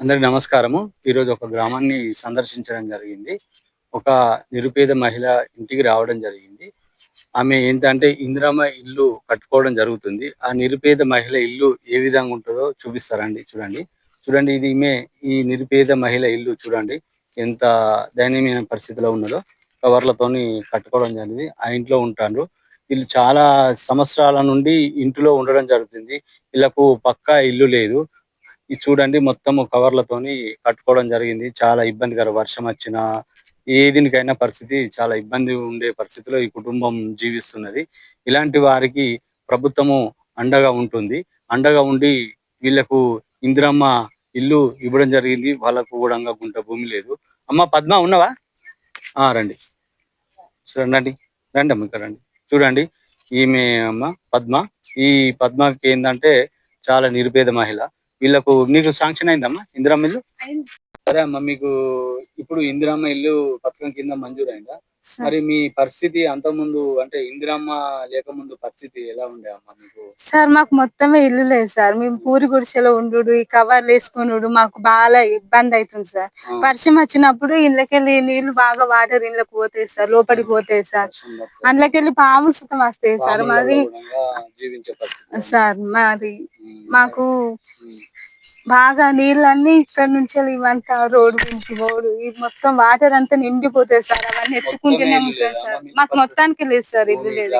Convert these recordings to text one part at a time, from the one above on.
అందరి నమస్కారము. ఈరోజు ఒక గ్రామాన్ని సందర్శించడం జరిగింది. ఒక నిరుపేద మహిళ ఇంటికి రావడం జరిగింది. ఆమె ఏంటంటే ఇందిరమ్మ ఇల్లు కట్టుకోవడం జరుగుతుంది. ఆ నిరుపేద మహిళ ఇల్లు ఏ విధంగా ఉంటుందో చూపిస్తారండి. చూడండి. చూడండి ఇది ఈమె ఈ నిరుపేద మహిళ ఇల్లు చూడండి. ఎంత దయనీయమైన పరిస్థితిలో ఉన్నదో కవర్లతోని కట్టుకోవడం జరిగింది. ఆ ఇంట్లో ఉంటారు వీళ్ళు చాలా సంవత్సరాల నుండి ఇంటిలో ఉండడం జరుగుతుంది. వీళ్ళకు పక్కా ఇల్లు లేదు. ఇది చూడండి మొత్తం కవర్లతోని కట్టుకోవడం జరిగింది. చాలా ఇబ్బందికర వర్షం వచ్చినా ఏ దీనికైనా పరిస్థితి చాలా ఇబ్బంది ఉండే పరిస్థితిలో ఈ కుటుంబం జీవిస్తున్నది. ఇలాంటి వారికి ప్రభుత్వము అండగా ఉంటుంది. అండగా ఉండి వీళ్ళకు ఇందిరమ్మ ఇల్లు ఇవ్వడం జరిగింది. వాళ్ళకు కూడా గుంట భూమి లేదు. అమ్మ పద్మ ఉన్నవా? ఆ రండి. రండి. రండి అమ్మ ఇక్కడ రండి. చూడండి ఈమె అమ్మ పద్మ. ఈ పద్మకి ఏంటంటే చాలా నిరుపేద మహిళ. వీళ్ళకు నీకు శాంక్షన్ అయిందమ్మా ఇందిరా ఇల్లు? సరే అమ్మా మీకు ఇప్పుడు ఇందిరమ్మ ఇల్లు పథకం కింద మంజూరు అయిందా మరి మీ పరిస్థితి అంత ముందు అంటే ఇందిరమ్మ లేకముందు పరిస్థితి ఎలా ఉండే అమ్మా మీకు? సార్ మాకు మొత్తమే ఇల్లు లేదు సార్. మేము పూరి గుడిసెలో ఉండు ఈ కవర్లు వేసుకున్నాడు మాకు బాగా ఇబ్బంది అవుతుంది సార్. వర్షం వచ్చినప్పుడు ఇళ్ళకెళ్ళి నీళ్ళు బాగా వాటర్ ఇళ్ళకి పోతాయి సార్ లోపలికి పోతాయి సార్. అందులోకెళ్ళి పాములు సుతం వస్తాయి సార్. మరి సార్ మరి మాకు బాగా నీళ్ళన్నీ ఇక్కడ నుంచి ఇవంతా రోడ్డు గురించి రోడ్డు ఈ మొత్తం వాటర్ అంతా నిండిపోతాయి సార్. అవన్నీ ఎత్తుకుంటూనే ఉంటాయి? సార్. మీకు మొత్తానికి లేదు సార్ ఇల్లు లేదు.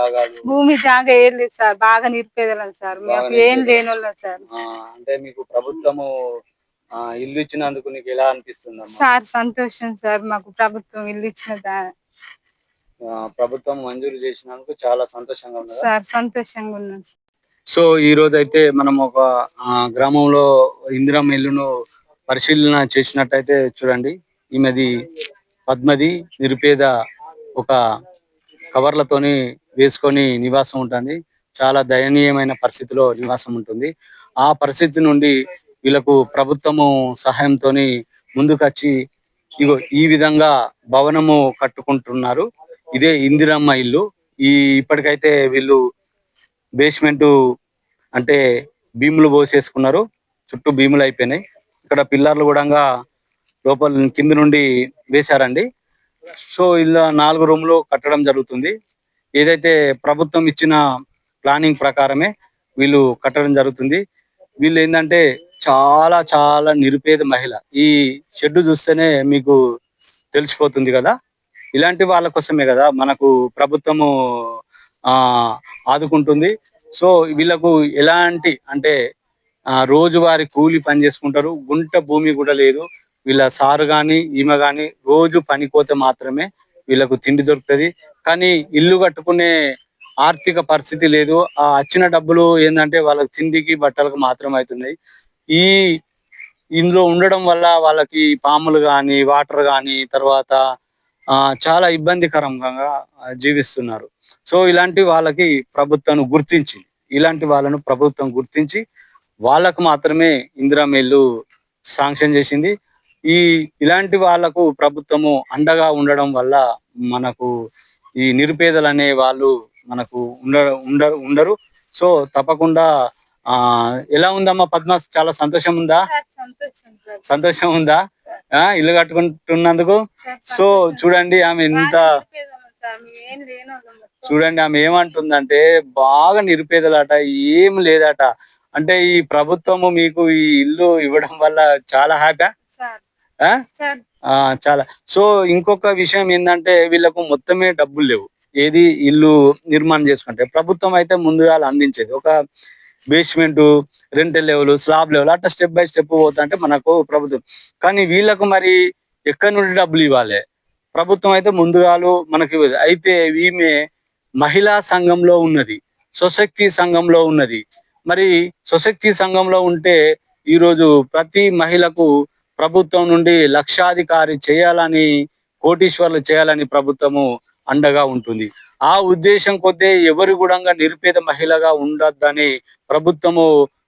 భూమి జాగా ఏం లేదు సార్. బాగా నిరుపేదలం సార్. మాకు ఏం. లేని వాళ్ళం సార్. అంటే మీకు ప్రభుత్వము ఇల్లు ఇచ్చినందుకు నీకు ఎలా అనిపిస్తుంది సార్ సంతోషం సార్. మాకు ప్రభుత్వం ఇల్లు ఇచ్చిన ప్రభుత్వం మంజూరు చేసినందుకు చాలా సంతోషంగా ఉన్నదా? సార్ సంతోషంగా ఉన్నాం. సో ఈ రోజు అయితే మనం ఒక గ్రామంలో ఇందిరమ్మ ఇల్లును పరిశీలన చేసినట్టయితే చూడండి. ఈమెది పద్మది నిరుపేద ఒక కవర్లతోని వేసుకొని నివాసం ఉంటుంది. చాలా దయనీయమైన పరిస్థితిలో నివాసం ఉంటుంది. ఆ పరిస్థితి నుండి వీళ్ళకు ప్రభుత్వము సహాయంతో ముందుకొచ్చి ఇగో ఈ విధంగా భవనము కట్టుకుంటున్నారు. ఇదే ఇందిరమ్మ ఇల్లు. ఈ ఇప్పటికైతే వీళ్ళు బేస్మెంట్ అంటే భీములు పోసేసుకున్నారు. చుట్టూ భీములు అయిపోయినాయి. ఇక్కడ పిల్లర్లు కూడా లోపల కింద నుండి వేశారండి. సో ఇలా నాలుగు రూములు కట్టడం జరుగుతుంది. ఏదైతే ప్రభుత్వం ఇచ్చిన ప్లానింగ్ ప్రకారమే వీళ్ళు కట్టడం జరుగుతుంది. వీళ్ళు ఏంటంటే చాలా చాలా నిరుపేద మహిళ. ఈ షెడ్ చూస్తేనే మీకు తెలిసిపోతుంది కదా. ఇలాంటి వాళ్ళ కోసమే కదా మనకు ప్రభుత్వము ఆదుకుంటుంది. సో వీళ్ళకు ఎలాంటి అంటే రోజువారి కూలి పని చేసుకుంటారు. గుంట భూమి కూడా లేదు. వీళ్ళ సారు కానీ ఈమె కానీ రోజు పనిపోతే మాత్రమే వీళ్ళకు తిండి దొరుకుతది. కానీ ఇల్లు కట్టుకునే ఆర్థిక పరిస్థితి లేదు. ఆ వచ్చిన డబ్బులు ఏంటంటే వాళ్ళకి తిండికి బట్టలకు మాత్రం అవుతున్నాయి. ఈ ఇందులో ఉండడం వల్ల వాళ్ళకి పాములు కానీ వాటర్ కానీ తర్వాత ఆ చాలా ఇబ్బందికరంగా జీవిస్తున్నారు. సో ఇలాంటి వాళ్ళకి ప్రభుత్వం గుర్తించి ఇలాంటి వాళ్ళను ప్రభుత్వం గుర్తించి వాళ్ళకు మాత్రమే ఇందిరా ఇల్లు శాంక్షన్ చేసింది. ఈ ఇలాంటి వాళ్ళకు ప్రభుత్వము అండగా ఉండడం వల్ల మనకు ఈ నిరుపేదలు అనే వాళ్ళు మనకు ఉండ ఉండరు ఉండరు. సో తప్పకుండా ఆ ఎలా ఉందమ్మా పద్మ? చాలా సంతోషం ఉందా? సంతోషం ఉందా? ఆ ఇల్లు కట్టుకుంటున్నందుకు. సో. చూడండి ఆమె ఎంత చూడండి ఆమె ఏమంటుందంటే బాగా నిరుపేదలట ఏం లేదట. అంటే ఈ ప్రభుత్వము మీకు ఈ ఇల్లు ఇవ్వడం వల్ల చాలా హ్యాపీ చాలా. సో ఇంకొక విషయం ఏంటంటే వీళ్ళకు మొత్తమే డబ్బులు లేవు. ఏది ఇల్లు నిర్మాణం చేసుకుంటే. ప్రభుత్వం అయితే ముందుగా అందించేది. ఒక basement lintel level slab level అట్లా స్టెప్ బై స్టెప్ పోతుంటే మనకు ప్రభుత్వం. కానీ వీళ్ళకు మరి ఎక్కడి నుండి డబ్బులు ఇవ్వాలి? ప్రభుత్వం అయితే ముందుగాలు మనకి అయితే ఈమె మహిళా సంఘంలో ఉన్నది స్వశక్తి సంఘంలో ఉన్నది. మరి స్వశక్తి సంఘంలో ఉంటే ఈరోజు ప్రతి మహిళకు ప్రభుత్వం నుండి లక్షాధికారి చేయాలని కోటీశ్వర్లు చేయాలని ప్రభుత్వము అండగా ఉంటుంది. ఆ ఉద్దేశం కొద్దీ ఎవరు కూడా నిరుపేద మహిళగా ఉండొద్దని ప్రభుత్వము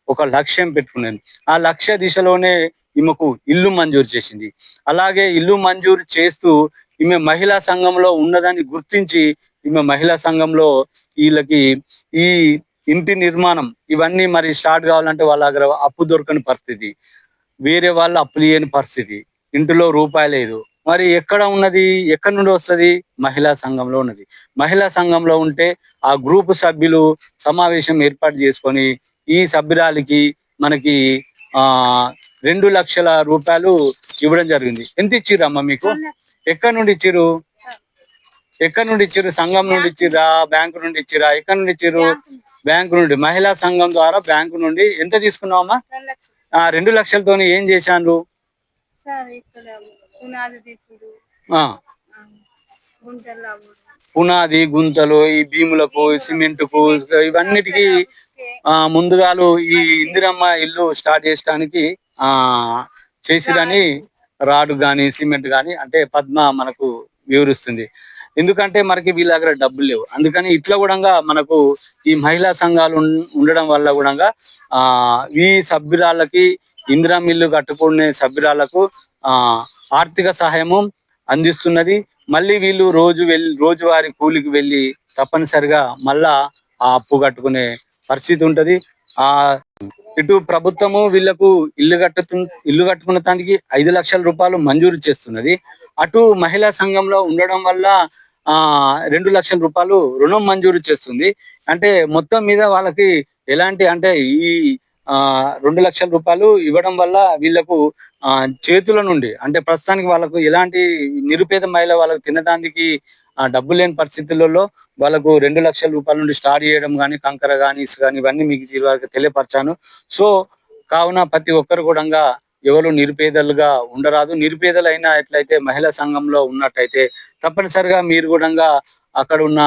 ఒక లక్ష్యం పెట్టుకున్నది. ఆ లక్ష్య దిశలోనే ఈమెకు ఇల్లు మంజూరు చేసింది. అలాగే ఇల్లు మంజూరు చేస్తూ ఈమె మహిళా సంఘంలో ఉన్నదని గుర్తించి ఈమె మహిళా సంఘంలో వీళ్ళకి ఈ ఇంటి నిర్మాణం ఇవన్నీ మరి స్టార్ట్ కావాలంటే వాళ్ళ దగ్గర అప్పు దొరకని పరిస్థితి. వేరే వాళ్ళు అప్పులు చేయని పరిస్థితి. ఇంటిలో రూపాయి లేదు. మరి ఎక్కడ ఉన్నది? ఎక్కడి నుండి వస్తది? మహిళా సంఘంలో ఉన్నది. మహిళా సంఘంలో ఉంటే ఆ గ్రూప్ సభ్యులు సమావేశం ఏర్పాటు చేసుకొని ఈ సభ్యురాలికి మనకి ఆ రెండు లక్షల రూపాయలు ఇవ్వడం జరిగింది. ఎంత ఇచ్చిరమ్మా మీకు? ఎక్కడి నుండి ఇచ్చిర్రు? ఎక్కడి నుండి ఇచ్చిర్రు? సంఘం నుండి ఇచ్చిర్రా? బ్యాంకు నుండి ఇచ్చిర్రా? ఎక్కడి నుండి ఇచ్చిర్రు? బ్యాంకు నుండి మహిళా సంఘం ద్వారా బ్యాంకు నుండి ఎంత తీసుకున్నావమ్మా? ఆ రెండు లక్షలతోని ఏం చేశాను పునాది గుంతలు ఈ భీములకు సిమెంట్కు ఇవన్నిటికీ ఆ ముందుగాలు ఈ ఇందిరమ్మ ఇల్లు స్టార్ట్ చేయడానికి ఆ చేసిరని రాడ్ కానీ సిమెంట్ కానీ అంటే పద్మ మనకు వివరిస్తుంది. ఎందుకంటే మనకి వీళ్ళ దగ్గర డబ్బులు లేవు. అందుకని ఇట్లా కూడా మనకు ఈ మహిళా సంఘాలు ఉండడం వల్ల కూడా ఆ ఈ సభ్యురాలకి ఇందిరా మిల్లు కట్టుకునే సభ్యురాలకు ఆ ఆర్థిక సహాయము అందిస్తున్నది. మళ్ళీ వీళ్ళు రోజు వెళ్ళి రోజువారి కూలికి వెళ్ళి తప్పనిసరిగా మళ్ళా ఆ అప్పు కట్టుకునే పరిస్థితి ఉంటది. ఆ ఇటు ప్రభుత్వము వీళ్ళకు ఇల్లు కట్టు ఇల్లు కట్టుకున్న దానికి ఐదు లక్షల రూపాయలు మంజూరు చేస్తున్నది. అటు మహిళా సంఘంలో ఉండడం వల్ల ఆ రెండు లక్షల రూపాయలు రుణం మంజూరు చేస్తుంది. అంటే మొత్తం మీద వాళ్ళకి ఎలాంటి అంటే ఈ ఆ రెండు లక్షల రూపాయలు ఇవ్వడం వల్ల వీళ్ళకు ఆ చేతుల నుండి అంటే ప్రస్తుతానికి వాళ్ళకు ఎలాంటి నిరుపేద మహిళ వాళ్ళకు తినడానికి ఆ డబ్బు లేని పరిస్థితులలో వాళ్ళకు రెండు లక్షల రూపాయల నుండి స్టార్ట్ చేయడం కానీ కంకర కానీ ఇసు కానీ ఇవన్నీ మీకు వాళ్ళకి తెలియపరచాను. సో కావున ప్రతి ఒక్కరు కూడా ఎవరు నిరుపేదలుగా ఉండరాదు. నిరుపేదలైన ఎట్లయితే మహిళా సంఘంలో ఉన్నట్టయితే తప్పనిసరిగా మీరు కూడా అక్కడ ఉన్న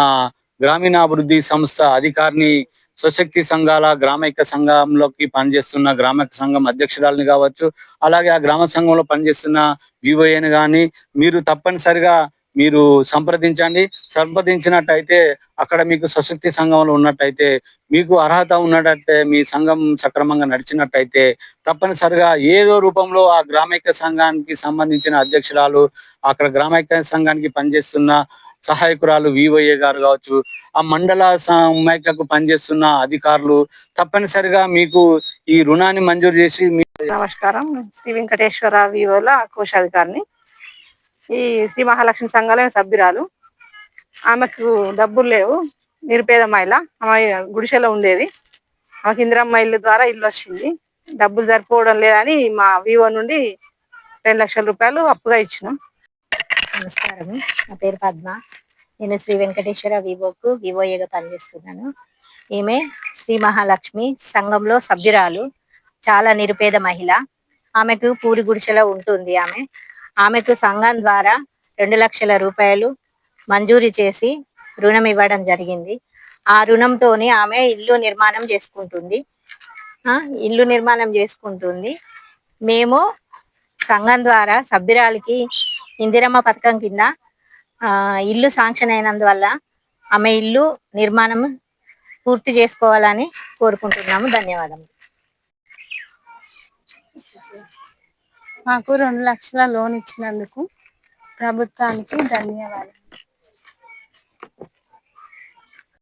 గ్రామీణాభివృద్ధి సంస్థ అధికారిని స్వశక్తి సంఘాల గ్రామైక్య సంఘంలోకి పనిచేస్తున్న గ్రామైక్య సంఘం అధ్యక్షురాలని కావచ్చు అలాగే ఆ గ్రామ సంఘంలో పనిచేస్తున్న వివోఏని కానీ మీరు తప్పనిసరిగా మీరు సంప్రదించండి. సంప్రదించినట్టయితే అక్కడ మీకు సశక్తి సంఘంలో ఉన్నట్టయితే మీకు అర్హత ఉన్నట్టయితే మీ సంఘం సక్రమంగా నడిచినట్టయితే తప్పనిసరిగా ఏదో రూపంలో ఆ గ్రామైక్య సంఘానికి సంబంధించిన అధ్యక్షురాలు అక్కడ గ్రామైక్య సంఘానికి పనిచేస్తున్న సహాయకురాలు వివోఏ గారు కావచ్చు ఆ మండల సమైక్యకు పనిచేస్తున్న అధికారులు తప్పనిసరిగా మీకు ఈ రుణాన్ని మంజూరు చేసి మీ నమస్కారం. శ్రీ వెంకటేశ్వర వివోల కోశాధికారిని ఈ శ్రీ మహాలక్ష్మి సంఘాల సభ్యురాలు. ఆమెకు డబ్బులు లేవు. నిరుపేద మహిళ. ఆమె గుడిసెలో ఉండేది. ఆమెకు ఇందిరమ్మ ఇల్లు ద్వారా ఇల్లు వచ్చింది. డబ్బులు సరిపోవడం లేదని మా వివో నుండి రెండు లక్షల రూపాయలు అప్పుగా ఇచ్చినాం. నమస్కారం. నా పేరు పద్మ. నేను శ్రీ వెంకటేశ్వర వివోకు వివోయేగా పనిచేస్తున్నాను. ఈమె శ్రీ మహాలక్ష్మి సంఘంలో సభ్యురాలు. చాలా నిరుపేద మహిళ. ఆమెకు పూరి గుడిసెలో ఉంటుంది ఆమె. ఆమెకు సంఘం ద్వారా రెండు లక్షల రూపాయలు మంజూరు చేసి రుణం ఇవ్వడం జరిగింది. ఆ రుణంతోని ఆమె ఇల్లు నిర్మాణం చేసుకుంటుంది. ఇల్లు నిర్మాణం చేసుకుంటుంది. మేము సంఘం ద్వారా సభ్యురాలికి ఇందిరమ్మ పథకం కింద ఇల్లు శాంక్షన్ అయినందువల్ల ఆమె ఇల్లు నిర్మాణం పూర్తి చేసుకోవాలని కోరుకుంటున్నాము. ధన్యవాదములు. మాకు రెండు లక్షల లోన్ ఇచ్చినందుకు ప్రభుత్వానికి ధన్యవాదాలు.